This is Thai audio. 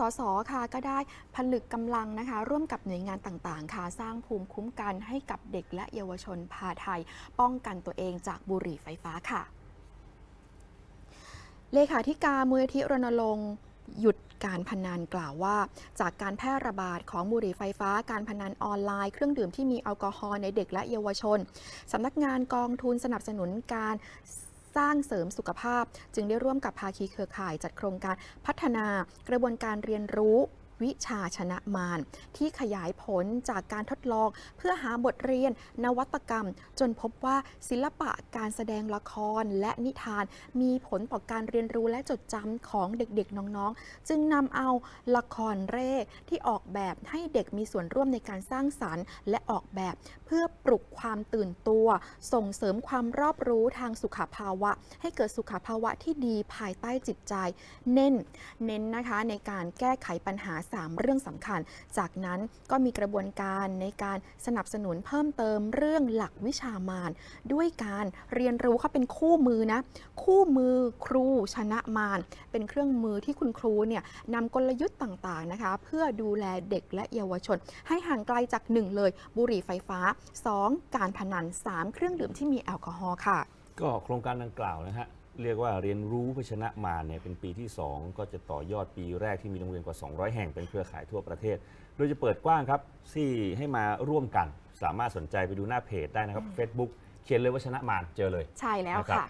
สสค่ะก็ได้ผลึกกำลังนะคะ ร่วมกับหน่วยงานต่างๆ ค่ะสร้างภูมิคุ้มกันให้กับเด็กและเยาวชนพาไทย ป้องกันตัวเองจากบุหรี่ไฟฟ้าค่ะ เลขาธิการมูลนิธิรณรงค์หยุดการพนันกล่าวว่า จากการแพร่ระบาดของบุหรี่ไฟฟ้า การพนันออนไลน์ เครื่องดื่มที่มีแอลกอฮอล์ในเด็กและเยาวชนสำนักงานกองทุนสนับสนุนการ สร้างเสริมสุขภาพ จึงได้ร่วมกับภาคีเครือข่ายจัดโครงการพัฒนากระบวนการเรียนรู้ วิชาชนะมาร ที่ขยายผลจากการทดลอง เพื่อหาบทเรียน นวัตกรรม จนพบว่าศิลปะการแสดงละครและนิทาน มีผลต่อการเรียนรู้และจดจำของเด็กๆ น้องๆ จึงนำเอาละครเร่ที่ออกแบบให้เด็กมีส่วนร่วมในการสร้างสารรค์ และออกแบบเพื่อปลุกความตื่นตัว ส่งเสริมความรอบรู้ทางสุขภาวะ ให้เกิดสุขภาวะที่ดีภายใต้จิตใจ เน้นเน้นนะคะในการแก้ไขปัญหา3 เรื่องสำคัญ จากนั้นก็มีกระบวนการในการสนับสนุนเพิ่มเติมเรื่องหลักวิชามาร ด้วยการเรียนรู้เขาเป็นคู่มือนะ คู่มือครูชนะมาร เป็นเครื่องมือที่คุณครูเนี่ยนำกลยุทธ์ต่างๆนะคะ เพื่อดูแลเด็กและเยาวชน ให้ห่างไกลจาก 1 เลย บุหรี่ไฟฟ้า 2 การพนัน 3 เครื่องดื่มที่มีแอลกอฮอล์ค่ะ ก็โครงการดังกล่าวนะฮะ เรียกว่าเรียนรู้เพื่อชนะมารเนี่ยเป็นปีที่ 2 ก็จะต่อยอดปีแรกที่มีโรงเรียนกว่า 200 แห่งเป็นเครือข่ายทั่วประเทศ โดยจะเปิดกว้างครับที่ให้มาร่วมกัน สามารถสนใจไปดูหน้าเพจได้นะครับ Facebook เขียนเลยว่าชนะมารเจอเลย ใช่แล้วนะครับ ค่ะ